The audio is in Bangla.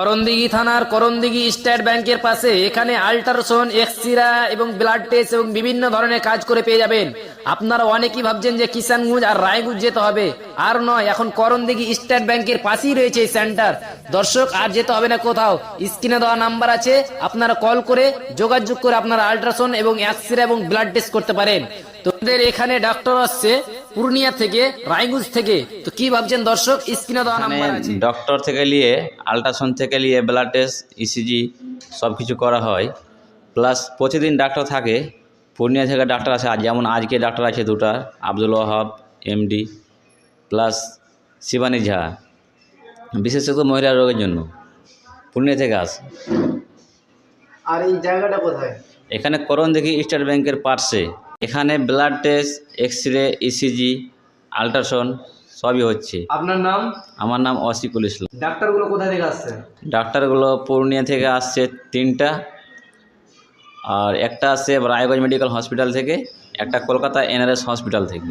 করণদিঘি থানার করণদিঘি স্টেট ব্যাংকের পাশে এখানে আল্ট্রাসাউন্ড, এক্সিরা এবং ব্লাড টেস্ট এবং বিভিন্ন ধরনের কাজ করে পেয়ে যাবেন। আপনারা অনেকেই ভাবছেন যে কিষানগঞ্জ আর রায়গঞ্জ যেতে হবে। আর নয়, এখন করণদিঘি স্টেট ব্যাংকের পাশেই রয়েছে এই সেন্টার। দর্শক, আর যেতে হবে না কোথাও। স্ক্রিনে দেওয়া নাম্বার আছে। আপনারা কল করে যোগাযোগ করে আপনারা আল্ট্রাসাউন্ড এবং এক্সিরা এবং ব্লাড টেস্ট করতে পারেন। তোদের এখানে ডাক্তার আসছে। পূর্ণিয়া থেকে রায়গঞ্জ থেকে। তো কি ভাবছেন দর্শক? স্ক্রিনে দেওয়া নাম্বার আছে। ডক্টর থেকে নিয়ে আল্ট্রাসাউন্ড থেকে নিয়ে ব্লাড টেস্ট ইসিজি সব কিছু করা হয়। প্লাস প্রতিদিন ডাক্তার থাকে। পূর্ণিয়া থেকে ডাক্তার আছে আর যেমন আজকে ডাক্তার আছে দুটা আব্দুল ওয়াহাব এমডি প্লাস শিবানী ঝা। বিশেষত মহিলা রোগের জন্য। পূর্ণিয়া থেকে আসে। আর এই জায়গাটা কোথায়? এখানে করণ দেখি স্টেট ব্যাংকের পার্শ্বে এখানে blood test X ray ECG ultrasound সবই হচ্ছে। আপনার নাম? আমার নাম অসিকুল ইসলাম। ডাক্তারগুলো কোথা থেকে আসছে? ডাক্তারগুলো পূর্ণিয়া থেকে আসছে তিনটা আর একটা আসছে রায়গঞ্জ মেডিকেল হসপিটাল থেকে একটা কলকাতা এনআরএস হসপিটাল থেকে।